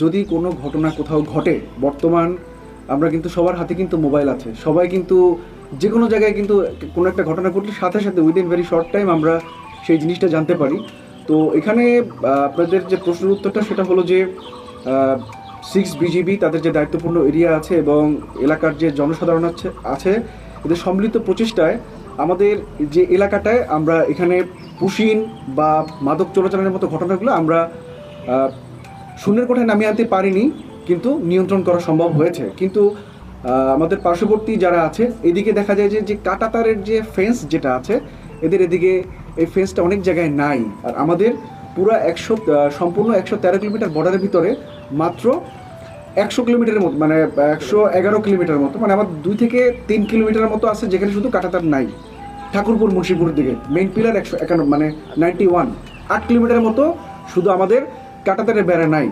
যদি কোনো ঘটনা কোথাও ঘটে, বর্তমান আমরা কিন্তু সবার হাতে কিন্তু মোবাইল আছে। সবাই কিন্তু যে কোনো জায়গায় কিন্তু কোনো একটা ঘটনা ঘটলে সাথে সাথে উইদিন ভেরি শর্ট টাইম আমরা সেই জিনিসটা জানতে পারি। তো এখানে আপনাদের যে প্রশ্নের উত্তরটা সেটা হলো যে সিক্স বিজিবি তাদের যে দায়িত্বপূর্ণ এরিয়া আছে এবং এলাকার যে জনসাধারণ আছে আছে, এদের সম্মিলিত প্রচেষ্টায় আমাদের যে এলাকাটায় আমরা এখানে পুশিন বা মাদক চোরাচালানের মতো ঘটনাগুলো আমরা শূন্যের কোঠায় নামিয়ে আনতে পারিনি, কিন্তু নিয়ন্ত্রণ করা সম্ভব হয়েছে। কিন্তু আমাদের পার্শ্ববর্তী যারা আছে, এদিকে দেখা যায় যে যে কাটাতারের যে ফেন্স যেটা আছে, এদের এদিকে এই ফেন্সটা অনেক জায়গায় নাই। আর আমাদের পুরো একশো সম্পূর্ণ একশো তেরো কিলোমিটার বর্ডারের ভিতরে মাত্র একশো কিলোমিটারের মতো মানে একশো এগারো কিলোমিটার মতো মানে আমার দুই থেকে তিন কিলোমিটারের মতো আছে যেখানে শুধু কাটাতার নাই। ঠাকুরপুর, মুন্সিপুরের দিকে মেইন পিলার একশো একান্ন মানে নাইনটি ওয়ান আট কিলোমিটারের মতো শুধু আমাদের কাটাতারের বেড়া নাই।